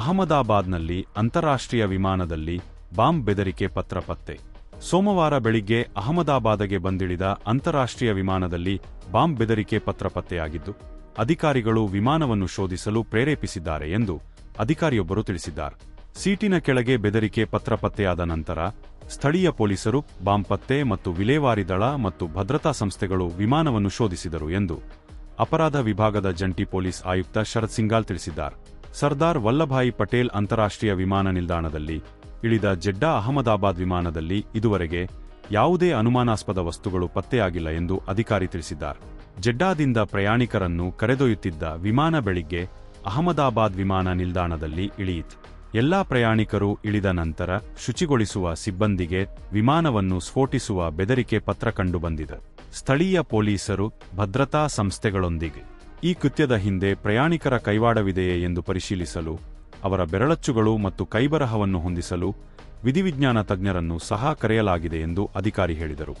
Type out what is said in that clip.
ಅಹಮದಾಬಾದ್ನಲ್ಲಿ ಅಂತಾರಾಷ್ಟ್ರೀಯ ವಿಮಾನದಲ್ಲಿ ಬಾಂಬ್ ಬೆದರಿಕೆ ಪತ್ರ ಪತ್ತೆ. ಸೋಮವಾರ ಬೆಳಿಗ್ಗೆ ಅಹಮದಾಬಾದಗೆ ಬಂದಿಳಿದ ಅಂತಾರಾಷ್ಟ್ರೀಯ ವಿಮಾನದಲ್ಲಿ ಬಾಂಬ್ ಬೆದರಿಕೆ ಪತ್ರ ಪತ್ತೆಯಾಗಿದ್ದು, ಅಧಿಕಾರಿಗಳು ವಿಮಾನವನ್ನು ಶೋಧಿಸಲು ಪ್ರೇರೇಪಿಸಿದ್ದಾರೆ ಎಂದು ಅಧಿಕಾರಿಯೊಬ್ಬರು ತಿಳಿಸಿದ್ದಾರೆ. ಸೀಟಿನ ಕೆಳಗೆ ಬೆದರಿಕೆ ಪತ್ರ ಪತ್ತೆಯಾದ ನಂತರ ಸ್ಥಳೀಯ ಪೊಲೀಸರು ಬಾಂಬ್ ಪತ್ತೆ ಮತ್ತು ವಿಲೇವಾರಿ ದಳ ಮತ್ತು ಭದ್ರತಾ ಸಂಸ್ಥೆಗಳು ವಿಮಾನವನ್ನು ಶೋಧಿಸಿದರು ಎಂದು ಅಪರಾಧ ವಿಭಾಗದ ಜಂಟಿ ಪೊಲೀಸ್ ಆಯುಕ್ತ ಶರತ್ ಸಿಂಗಾಲ್ ತಿಳಿಸಿದ್ದಾರೆ. ಸರ್ದಾರ್ ವಲ್ಲಭಾಯಿ ಪಟೇಲ್ ಅಂತಾರಾಷ್ಟ್ರೀಯ ವಿಮಾನ ನಿಲ್ದಾಣದಲ್ಲಿ ಇಳಿದ ಜೆಡ್ಡಾ ಅಹಮದಾಬಾದ್ ವಿಮಾನದಲ್ಲಿ ಇದುವರೆಗೆ ಯಾವುದೇ ಅನುಮಾನಾಸ್ಪದ ವಸ್ತುಗಳು ಪತ್ತೆಯಾಗಿಲ್ಲ ಎಂದು ಅಧಿಕಾರಿ ತಿಳಿಸಿದ್ದಾರೆ. ಜೆಡ್ಡಾದಿಂದ ಪ್ರಯಾಣಿಕರನ್ನು ಕರೆದೊಯ್ಯುತ್ತಿದ್ದ ವಿಮಾನ ಬೆಳಿಗ್ಗೆ ಅಹಮದಾಬಾದ್ ವಿಮಾನ ನಿಲ್ದಾಣದಲ್ಲಿ ಇಳಿಯಿತು. ಎಲ್ಲಾ ಪ್ರಯಾಣಿಕರು ಇಳಿದ ನಂತರ ಶುಚಿಗೊಳಿಸುವ ಸಿಬ್ಬಂದಿಗೆ ವಿಮಾನವನ್ನು ಸ್ಫೋಟಿಸುವ ಬೆದರಿಕೆ ಪತ್ರ ಕಂಡುಬಂದಿದೆ. ಸ್ಥಳೀಯ ಪೊಲೀಸರು ಭದ್ರತಾ ಸಂಸ್ಥೆಗಳೊಂದಿಗೆ ಈ ಕೃತ್ಯದ ಹಿಂದೆ ಪ್ರಯಾಣಿಕರ ಕೈವಾಡವಿದೆಯೇ ಎಂದು ಪರಿಶೀಲಿಸಲು, ಅವರ ಬೆರಳಚ್ಚುಗಳು ಮತ್ತು ಕೈಬರಹವನ್ನು ಹೊಂದಿಸಲು ವಿಧಿವಿಜ್ಞಾನ ತಜ್ಞರನ್ನು ಸಹ ಕರೆಯಲಾಗಿದೆ ಎಂದು ಅಧಿಕಾರಿ ಹೇಳಿದರು.